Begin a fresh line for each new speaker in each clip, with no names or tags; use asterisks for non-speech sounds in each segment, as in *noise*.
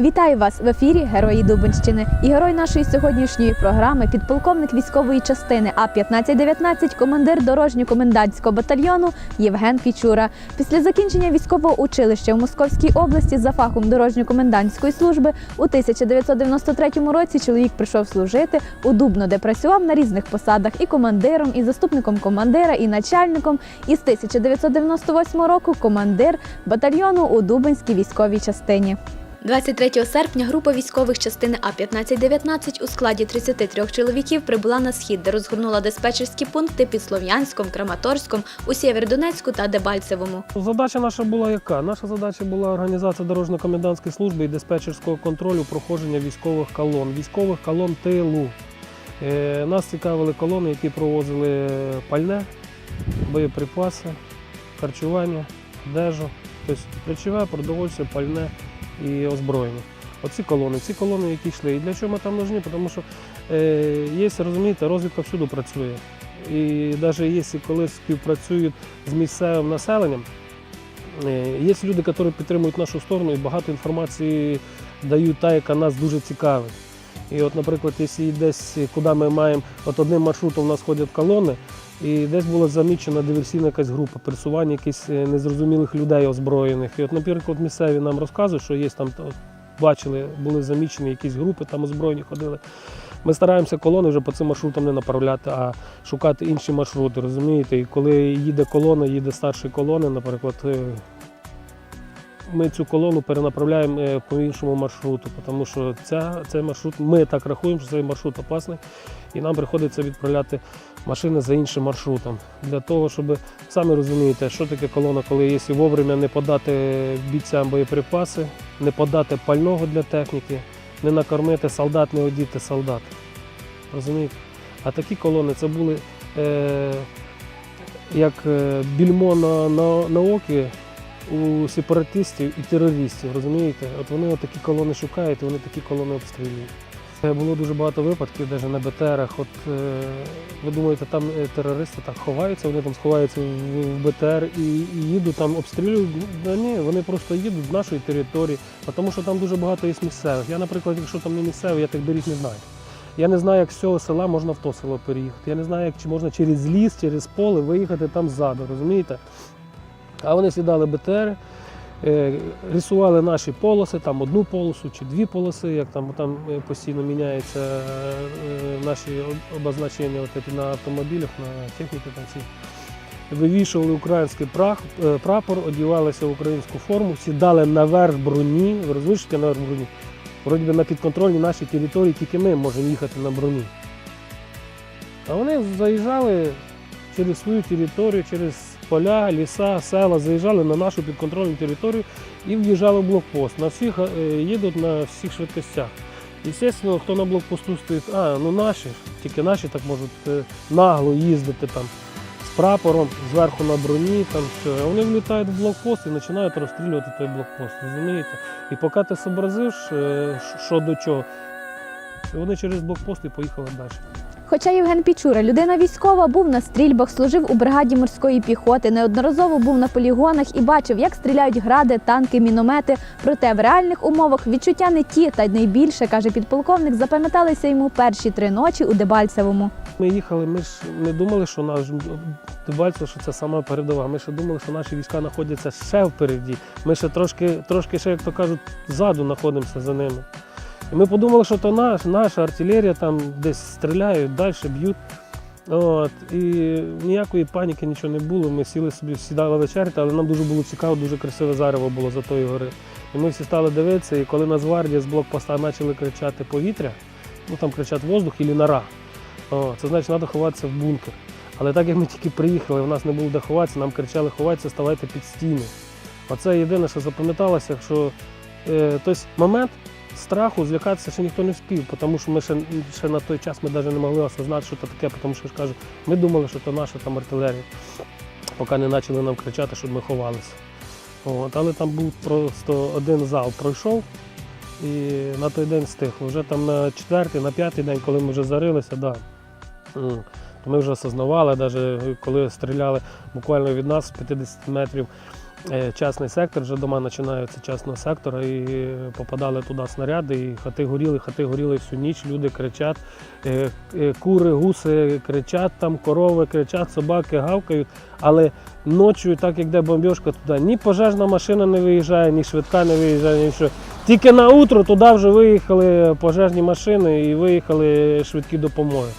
Вітаю вас в ефірі Герої Дубинщини. І герой нашої сьогоднішньої програми підполковник військової частини А 1519 командир дорожньо-комендантського батальйону Євген Пічура. Після закінчення військового училища в Московській області за фахом дорожньо-комендантської служби у 1993 році чоловік прийшов служити у Дубно, де працював на різних посадах і командиром, і заступником командира, і начальником. І з 1998 року командир батальйону у Дубинській військовій частині. 23 серпня група військових частини А-1519 у складі 33 чоловіків прибула на схід, де розгорнула диспетчерські пункти під Слов'янськом, Краматорськом, у Сєвєродонецьку та Дебальцевому.
Задача наша була яка? Наша задача була організація дорожньо-комендантської служби і диспетчерського контролю проходження військових колон, військових колон тилу. Е, Нас цікавили колони, які провозили пальне, боєприпаси, харчування, одежу, тобто речове, продовольче, пальне і озброєння. Оці колони, ці колони, які йшли. І для чого ми там нужні? Тому що е, є, розумієте, розвідка всюди працює. І навіть якщо коли співпрацюють з місцевим населенням, е, є люди, які підтримують нашу сторону і багато інформації дають та, яка нас дуже цікавить. І от, наприклад, якщо десь, куди ми маємо, от одним маршрутом у нас ходять колони, і десь була замічена диверсійна якась група, пересування якихось е, незрозумілих людей озброєних. І от, наприклад, місцеві нам розказують, що є там, то бачили, були замічені якісь групи, там озброєні ходили. Ми стараємося колони вже по цим маршрутам не направляти, а шукати інші маршрути, розумієте? І коли їде колона, їде старші колони, наприклад, е, ми цю колону перенаправляємо е, по іншому маршруту, тому що ця, цей маршрут, ми так рахуємо, що цей маршрут опасний, і нам приходиться відправляти машини за іншим маршрутом. Для того, щоб самі розумієте, що таке колона, коли якщо вовремя не подати бійцям боєприпаси, не подати пального для техніки, не накормити солдат, не одіти солдат. Розумієте? А такі колони це були е, як е, більмо на, на, на окі у сепаратистів і терористів. Розумієте? От вони такі колони шукають, і вони такі колони обстрілюють. Е, Було дуже багато випадків, навіть на БТРах. От е, ви думаєте, там е, терористи так ховаються, вони там сховаються в, БТР і, їдуть там, обстрілюють. Да ні, вони просто їдуть з нашої території, тому що там дуже багато є місцевих. Я, наприклад, якщо там не місцевий, я тих доріг не знаю. Я не знаю, як з цього села можна в то село переїхати. Я не знаю, як чи можна через ліс, через поле виїхати там ззаду, розумієте? А вони сідали БТР, е, рисували наші полоси, там одну полосу чи дві полоси, як там, там е, постійно міняються е, наші обозначення от на автомобілях, на техніці там ці. Вивішували український прапор, одівалися в українську форму, сідали наверх броні. Ви розумієте, наверх броні? Вроді би на підконтрольній нашій території тільки ми можемо їхати на броні. А вони заїжджали через свою територію, через поля, ліса, села, заїжджали на нашу підконтрольну територію і в'їжджали в блокпост. На всіх е, їдуть на всіх швидкостях. Звісно, хто на блокпосту стоїть, а ну наші, тільки наші так можуть е, нагло їздити там з прапором, зверху на броні, там все. Вони влітають в блокпост і починають розстрілювати той блокпост. Розумієте? І поки ти зобразив, е, що до чого, вони через блокпост і поїхали далі.
Хоча Євген Пічура, людина військова, був на стрільбах, служив у бригаді морської піхоти, неодноразово був на полігонах і бачив, як стріляють гради, танки, міномети. Проте в реальних умовах відчуття не ті, та й найбільше, каже підполковник, запам'яталися йому перші три ночі у Дебальцевому.
Ми їхали, ми ж не думали, що наш Дебальцево, що це сама передова. Ми ще думали, що наші війська знаходяться ще впереді. Ми ще трошки, трошки ще, як то кажуть, ззаду знаходимося за ними. І ми подумали, що то наш, наша артилерія там десь стріляють, далі б'ють. От, і ніякої паніки нічого не було. Ми сіли собі, сідали вечеряти, але нам дуже було цікаво, дуже красиве зарево було за тої гори. І ми всі стали дивитися, і коли Нацгвардія з блокпоста почали кричати повітря, ну там кричать воздух і нора. Це значить, треба ховатися в бункер. Але так як ми тільки приїхали, у нас не було де ховатися, нам кричали, ховайтеся, ставайте під стіни. Оце єдине, що запам'яталося, що е, тобто момент страху злякатися ще ніхто не вспів, тому що ми ще, ще на той час ми навіть не могли осознати, що це таке, тому що ж кажу, ми думали, що це наша там артилерія, поки не почали нам кричати, щоб ми ховалися. От, але там був просто один зал пройшов, і на той день стихло. Вже там на четвертий, на п'ятий день, коли ми вже зарилися, да, ми вже осознавали, навіть коли стріляли буквально від нас з 50 метрів, частний сектор, вже дома починаються частного сектора і попадали туди снаряди, і хати горіли, хати горіли всю ніч, люди кричать, е, е, кури, гуси кричать, там корови кричать, собаки гавкають. Але ночі, так як де бомбіжка, туди ні пожежна машина не виїжджає, ні швидка не виїжджає, ні що. Тільки на утро туди вже виїхали пожежні машини і виїхали швидкі допомоги.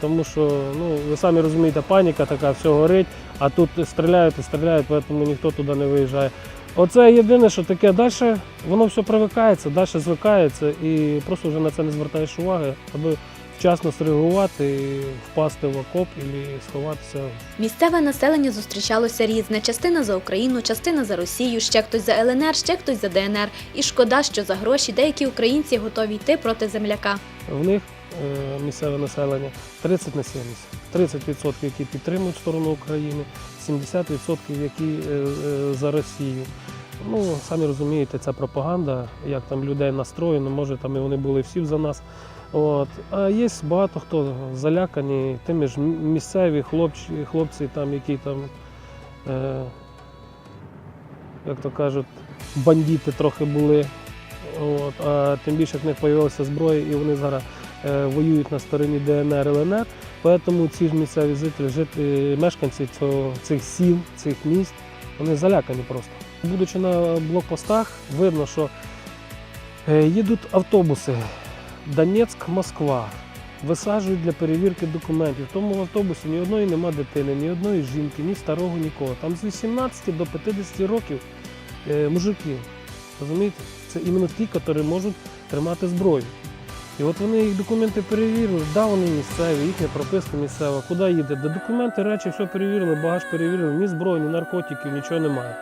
Тому що, ну, ви самі розумієте, паніка така, все горить, а тут стріляють і стріляють, тому ніхто туди не виїжджає. Оце єдине, що таке далі, воно все привикається, далі звикається і просто вже на це не звертаєш уваги, аби вчасно среагувати, і впасти в окоп і сховатися
Місцеве населення зустрічалося різне: частина за Україну, частина за Росію, ще хтось за ЛНР, ще хтось за ДНР. І шкода, що за гроші деякі українці готові йти проти земляка.
В них місцеве населення 30 на 70. 30% які підтримують сторону України, 70% які е, е, за Росію. Ну, самі розумієте, це пропаганда, як там людей настроєно, може там і вони були всі за нас. От. А є багато хто залякані, тими ж місцеві хлопці, хлопці там, які там, е, як то кажуть, бандити трохи були. От. А тим більше як в них з'явилася зброя і вони зараз е, воюють на стороні ДНР ЛНР. Тому ці ж місцеві жителі, жителі мешканці цього, цих сіл, цих міст, вони залякані просто. Будучи на блокпостах, видно, що е, їдуть автобуси Донецьк, Москва. Висаджують для перевірки документів. В тому автобусі ні одної нема дитини, ні одної жінки, ні старого, нікого. Там з 18 до 50 років е, мужики. Розумієте? Це іменно ті, які можуть тримати зброю. І от вони їх документи перевірили, да, вони місцеві, їхня прописка місцева, куди їде, де документи, речі, все перевірили, багаж перевірили, ні зброї, ні наркотиків, нічого немає.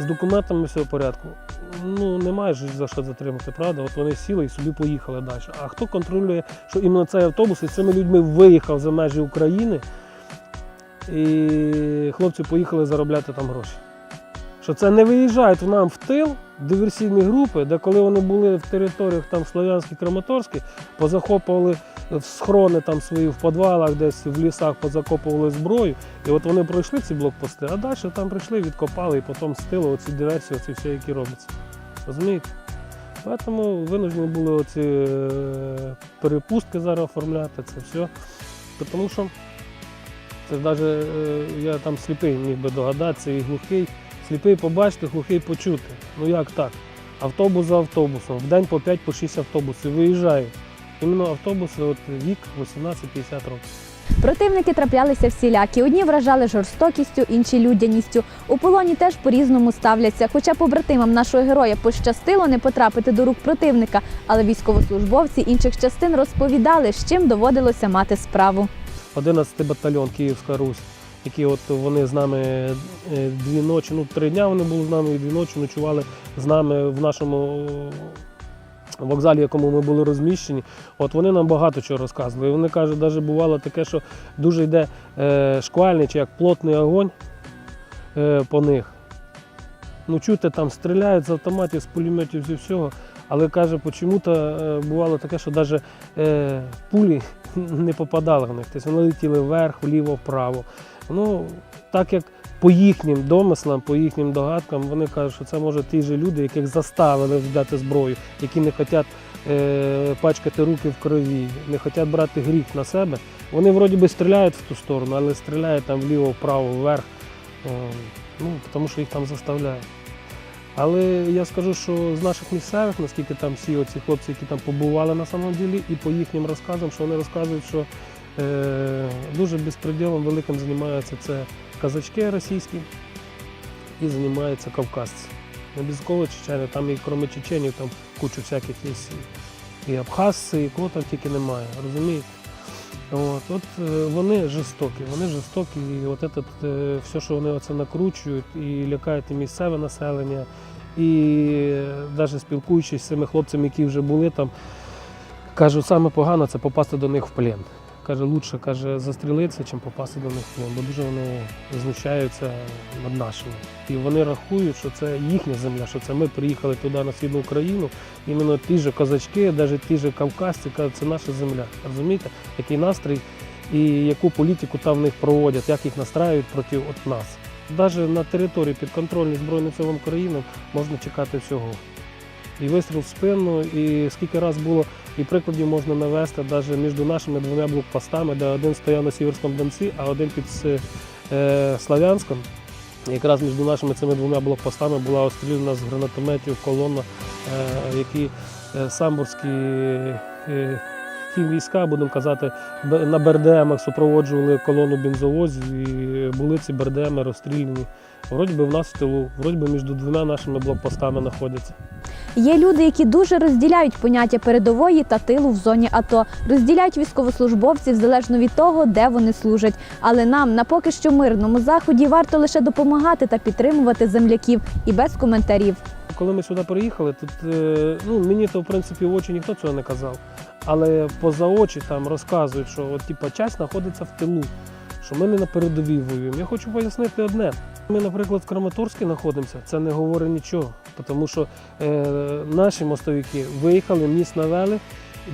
З документами все в порядку. Ну, немає ж за що затримати, правда? От вони сіли і собі поїхали далі. А хто контролює, що іменно цей автобус із цими людьми виїхав за межі України, і хлопці поїхали заробляти там гроші. Що це не виїжджають нам в тил диверсійні групи, де коли вони були в територіях там Слов'янській, Краматорській, позахоплювали в схорони там свої в підвалах, десь в лісах позакопували зброю. І от вони пройшли ці блокпости, а далі там прийшли, відкопали і потім стили оці диверсії, оці всі, які робляться. Розумієте? Тому винуждені були оці е, перепустки зараз оформляти, це все. Тому що це навіть я там сліпий міг би догадатися і глухий. Сліпий побачити, глухий почути. Ну як так? Автобус за автобусом, в день по 5 по 6 автобусів виїжджають. Іменно автобуси от вік 18-50 років.
Противники траплялися всілякі. Одні вражали жорстокістю, інші людяністю. У полоні теж по-різному ставляться. Хоча побратимам нашого героя пощастило не потрапити до рук противника, але військовослужбовці інших частин розповідали, з чим доводилося мати справу.
11 батальйон Київська Русь, які от вони з нами е, дві ночі, ну три дня вони були з нами і дві ночі ночували з нами в нашому вокзалі, в якому ми були розміщені. От вони нам багато чого розказували. І Вони кажуть, навіть бувало таке, що дуже йде е, шквальний чи як плотний огонь е, по них. Ну, чути, там стріляють з автоматів, з пулеметів, зі всього. Але каже, чому-то е, бувало таке, що навіть е, пулі *laughs* не попадали в них. Тобто вони летіли вверх, вліво, вправо. Ну, так як по їхнім домислам, по їхнім догадкам, вони кажуть, що це може ті ж люди, яких заставили взяти зброю, які не хочуть е, пачкати руки в крові, не хочуть брати гріх на себе. Вони вроді би стріляють в ту сторону, але стріляють там вліво, вправо, вверх. Е, ну, тому що їх там заставляють. Але я скажу, що з наших місцевих, наскільки там всі оці хлопці, які там побували на самом ділі, і по їхнім розказам, що вони розказують, що дуже безпреділом великим займаються це казачки російські і займаються кавказці. Не обов'язково чечени, там і крім чеченів, там кучу всяких є і абхазці, і кого там тільки немає, розумієте? От, от е, вони жорстокі, вони жорстокі, і от этот, е, все, що вони оце накручують, і лякають і місцеве населення, і навіть спілкуючись з цими хлопцями, які вже були там, кажуть, саме погано це попасти до них в плен. Каже, лучше каже, застрілитися, чим попасти до них бо дуже вони знущаються над нашими. І вони рахують, що це їхня земля, що це ми приїхали туди на східну Україну. Іменно ті ж козачки, навіть ті ж кавказці, кажуть, це наша земля. Розумієте, який настрій і яку політику там в них проводять, як їх настраюють проти от нас. навіть на території підконтрольній Збройним силам України можна чекати всього. І вистріл в спину, і скільки раз було, і прикладів можна навести навіть між нашими двома блокпостами, де один стояв на Сіверському Донці, а один під е, Славянськом. Якраз між нашими цими двома блокпостами була обстріляна з гранатометів колона, е, які е, самбурські е, війська, будемо казати, на БРДМах супроводжували колону бензовозів і були ці БРДМи розстріляні. Вроді би в нас в тилу, вроді би між двома нашими блокпостами знаходяться.
Є люди, які дуже розділяють поняття передової та тилу в зоні АТО, розділяють військовослужбовців залежно від того, де вони служать. Але нам на поки що мирному заході варто лише допомагати та підтримувати земляків і без коментарів.
Коли ми сюди приїхали, тут е, ну, мені то в принципі в очі ніхто цього не казав. Але поза очі там розказують, що от, типа, часть знаходиться в тилу, що ми не на передовій воюємо. Я хочу пояснити одне. Ми, наприклад, в Краматорську знаходимося, це не говорить нічого, тому що е, наші мостовики виїхали, міст навели.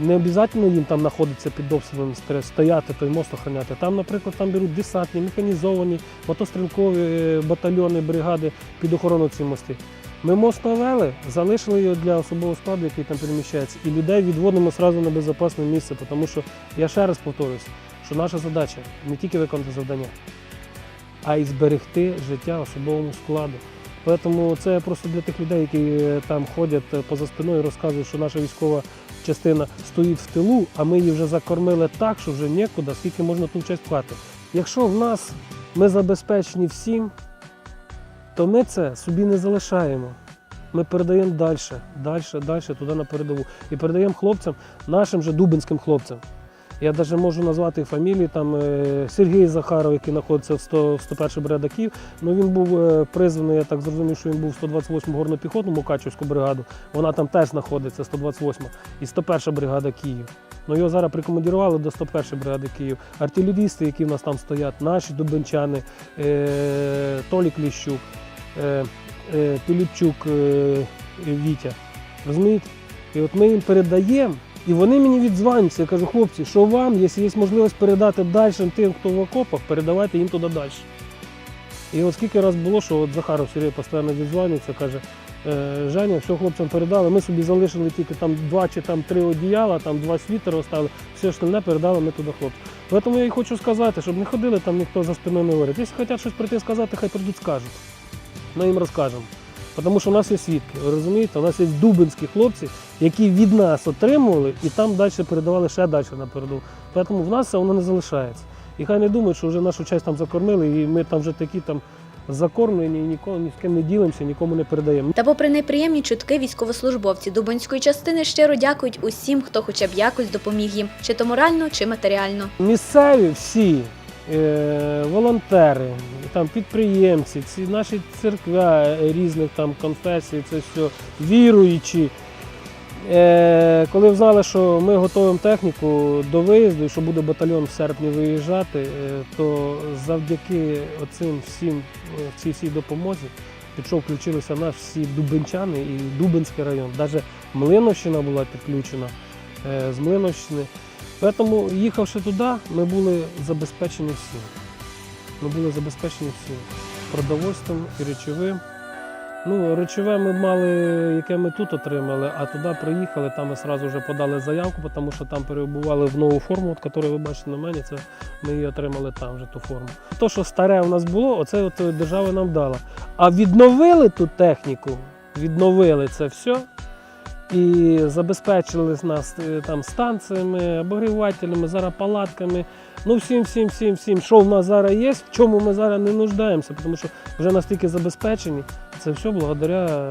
Не обов'язково їм там знаходиться під обстрілом стояти, той мост охороняти. Там, наприклад, там беруть десантні, механізовані, мотострілкові е, батальйони, бригади під охорону ці мости. Ми мост навели, залишили його для особового складу, який там переміщається, і людей відводимо одразу на безпечне місце, тому що я ще раз повторюсь, що наша задача не тільки виконати завдання, а й зберегти життя особовому складу. Тому це просто для тих людей, які е, там ходять е, поза спиною, і розказують, що наша військова частина стоїть в тилу, а ми її вже закормили так, що вже нікуди, скільки можна ту часть плати. Якщо в нас ми забезпечені всім, то ми це собі не залишаємо. Ми передаємо далі, далі, далі, туди на передову. І передаємо хлопцям, нашим же дубинським хлопцям. Я навіть можу назвати фамілії, там е, Сергій Захаров, який знаходиться в 100, в 101 бригаді Київ. Ну, він був е, призваний, я так зрозумів, що він був в 128 горно-піхотну Мукачівську бригаду. Вона там теж знаходиться, 128 і 101 бригада Київ. Ну, його зараз прикомандірували до 101 бригади Київ. Артилерісти, які в нас там стоять, наші дубенчани, е, Толік Ліщук, Пилипчук е, Вітя. Розумієте? І от ми їм передаємо, і вони мені відзванюються. Я кажу, хлопці, що вам, якщо є можливість передати далі тим, хто в окопах, передавайте їм туди далі. І от скільки раз було, що от Захаров Сергій постійно відзванюється, каже, «Е, Женя, все хлопцям передали, ми собі залишили тільки там два чи там три одіяла, там два світери оставили, все остальне передали ми туди хлопцям. Тому я і хочу сказати, щоб не ходили там ніхто за спиною не говорить. Якщо хочуть щось прийти сказати, хай прийдуть скажуть. Ми їм розкажемо. Тому що у нас є свідки, ви розумієте, у нас є дубинські хлопці, які від нас отримували і там далі передавали ще далі на передову. Тому в нас це воно не залишається. І хай не думають, що вже нашу часть там закормили, і ми там вже такі там закормлені, і нікого ні з ким не ділимося, нікому не передаємо.
Та, попри неприємні чутки, військовослужбовці Дубинської частини щиро дякують усім, хто хоча б якось допоміг їм, чи то морально, чи матеріально.
Місцеві всі волонтери, там підприємці, ці наші церкви різних там конфесій, це все віруючі. Е, коли знали, що ми готуємо техніку до виїзду і що буде батальйон в серпні виїжджати, е, то завдяки оцим всім е, цій всій допомозі пішов, включилися наші всі дубенчани і Дубинський район. Навіть Млиновщина була підключена е, з Млиновщини. Тому, їхавши туди, ми були забезпечені всім. Ми були забезпечені всім. Продовольством і речовим. Ну, речове ми мали, яке ми тут отримали, а туди приїхали, там ми одразу вже подали заявку, тому що там перебували в нову форму, от, яку ви бачите на мені, це ми її отримали там вже ту форму. То, що старе у нас було, оце от держава нам дала. А відновили ту техніку, відновили це все і забезпечили нас е, там станціями, обогрівателями, зараз палатками. Ну, всім, всім, всім, всім, що в нас зараз є, в чому ми зараз не нуждаємося, тому що вже настільки забезпечені. Це все благодаря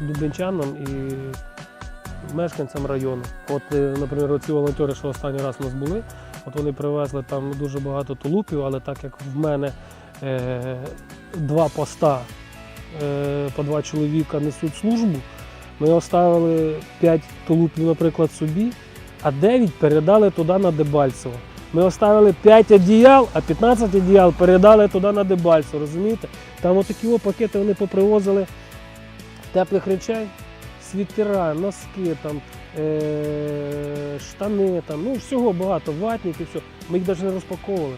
дубенчанам і мешканцям району. От, е, наприклад, ці волонтери, що останній раз у нас були, от вони привезли там дуже багато тулупів, але так як в мене е, два поста е, по два чоловіка несуть службу, ми оставили 5 тулупів, наприклад, собі, а 9 передали туди на Дебальцево. Ми оставили 5 одіял, а 15 одіял передали туди на Дебальцево, розумієте? Там отакі о пакети вони попривозили теплих речей, світера, носки, там, е- штани, там, ну всього багато, ватники, все. Ми їх навіть не розпаковували.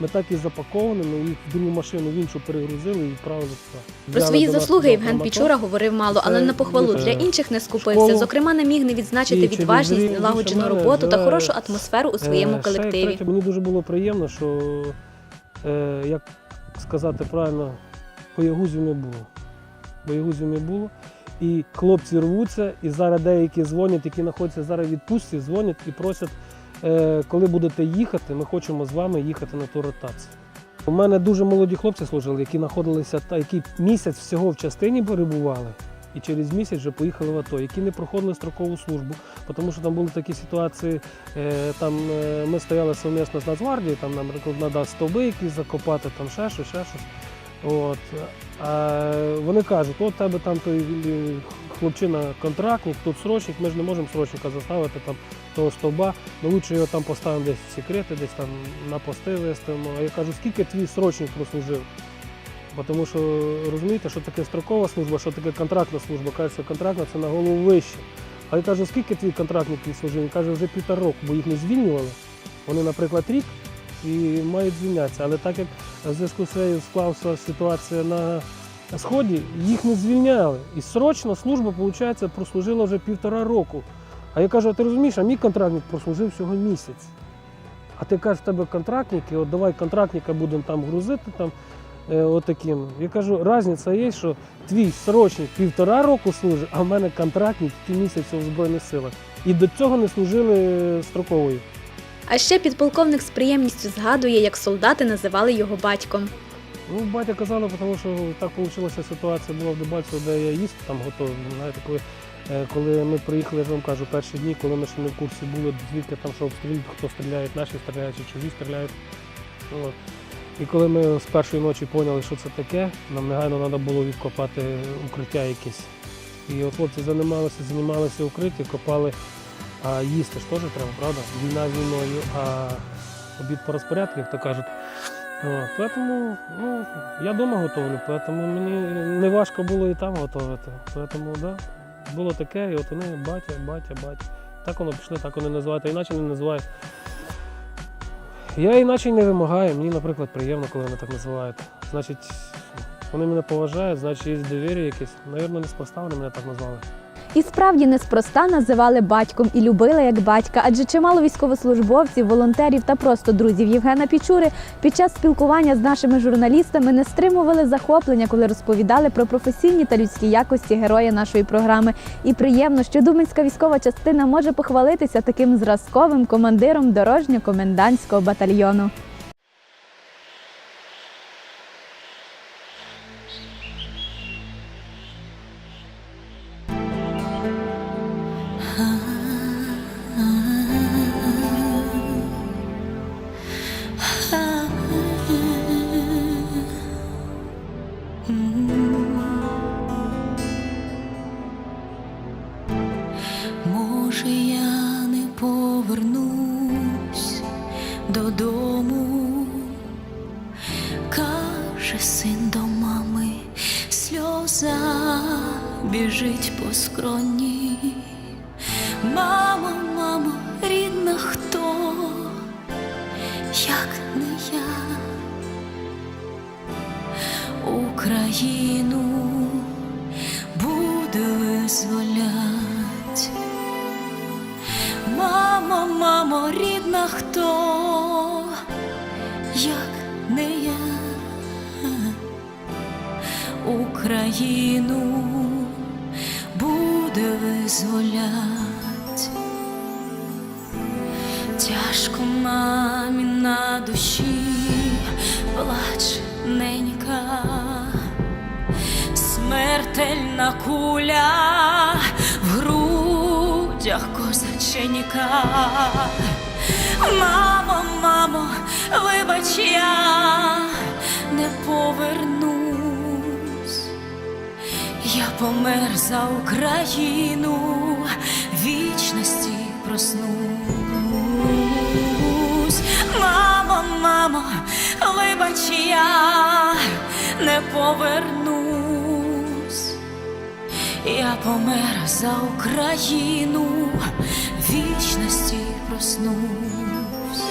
Ми так і запаковані, ми їх в другу машину в іншу перегрузили і відправили туди.
Про свої заслуги Євген. Пічура говорив мало, але на похвалу для інших не скупився. Зокрема, не міг не відзначити відважність, налагоджену роботу та хорошу атмосферу у своєму
Е,
колективі.
мені дуже було приємно, що, е, як сказати правильно, боягузів не було. Боягузів не було. І хлопці рвуться, і зараз деякі дзвонять, які знаходяться зараз в відпустці, дзвонять і просять, коли будете їхати, ми хочемо з вами їхати на ту ротацію. У мене дуже молоді хлопці служили, які знаходилися та які місяць всього в частині перебували, і через місяць вже поїхали в АТО, які не проходили строкову службу, тому що там були такі ситуації. е, Там е, ми стояли совмісно з Нацгвардією, там, наприклад, треба стовби якісь закопати, там ще щось, ще щось. От. А вони кажуть, от тебе там той е, хлопчина контрактник, тут срочник, ми ж не можемо срочника заставити там того стовба, ми лучше його там поставимо десь в секрети, десь там на пости виставимо. А я кажу, скільки твій срочник прослужив? Тому що розумієте, що таке строкова служба, що таке контрактна служба. Кажеться, контрактна це на голову вище. А я кажу, скільки твій контрактник відслужив? Він каже, вже півтора року, бо їх не звільнювали. Вони, наприклад, рік і мають звільнятися. Але так як в зв'язку з цією склалася ситуація на сході, їх не звільняли. І срочна служба, виходить, прослужила вже півтора року. А я кажу, а ти розумієш, а мій контрактник прослужив всього місяць. А ти кажеш, в тебе контрактники, от давай контрактника будемо там грузити, там, е, отаким. Я кажу, різниця є, що твій срочник півтора року служить, а в мене контрактник тільки місяць у Збройних силах. І до цього не служили строковою.
А ще підполковник з приємністю згадує, як солдати називали його батьком.
Ну, батя казали, тому що так вийшла ситуація була в Дебальцево, де я їсти там готовий. Знаєте, коли, е, коли ми приїхали, я ж вам кажу, перші дні, коли ми ще не в курсі були, звідки там що обстрілюють, хто стріляє, наші стріляють чи чужі стріляють. От. І коли ми з першої ночі поняли, що це таке, нам негайно треба було відкопати укриття якесь. І от хлопці займалися, займалися укриття, копали, а їсти ж теж треба, правда? Війна війною, а обід по розпорядку, то кажуть. От, Поэтому, ну, я вдома готовлю, поэтому мені не важко було і там готувати. Поэтому, да, було таке, і от вони батя, батя, батя. Так воно пішло, так вони називають, а іначе не називають. Я іначе й не вимагаю, мені, наприклад, приємно, коли вони так називають. Значить, вони мене поважають, значить є довір'я якесь. Навірно, неспроста вони мене так назвали.
І справді неспроста називали батьком і любили як батька, адже чимало військовослужбовців, волонтерів та просто друзів Євгена Пічури під час спілкування з нашими журналістами не стримували захоплення, коли розповідали про професійні та людські якості героя нашої програми. І приємно, що Думанська військова частина може похвалитися таким зразковим командиром дорожньо-комендантського батальйону.
Каже син до мами, сльоза біжить по скроні. Мамо, мамо, рідна хто, як не я, Україну Україну буде визволять. Тяжко мамі на душі, плач ненька, смертельна куля в грудях козаченька. Мамо, мамо, вибач, я не повернусь. Помер за Україну, вічності проснусь. Мамо, мамо, вибач, я не повернусь. Я помер за Україну, вічності проснусь.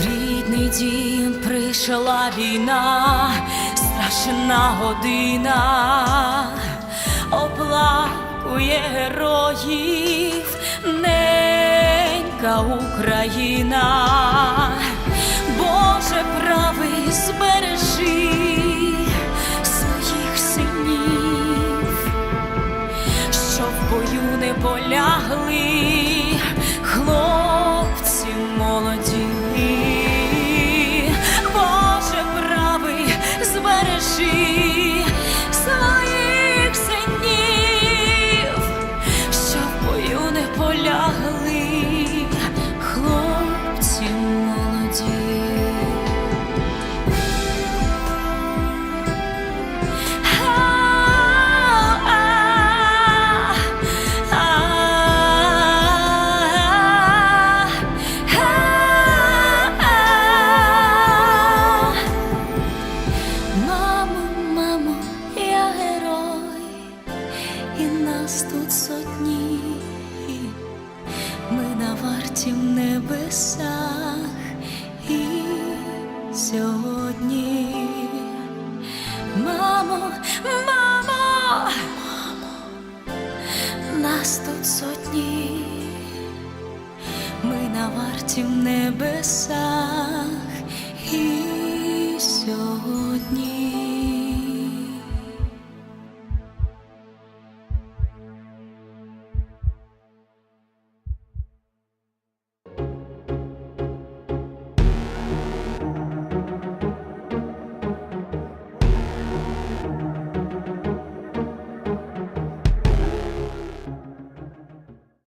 В мій дім прийшла війна, страшна година, оплакує героїв, ненька Україна, Боже правий збережи своїх синів що в бою не полягли збережи Мамо, мамо, нас тут сотні, ми на варті в небесах і сьогодні.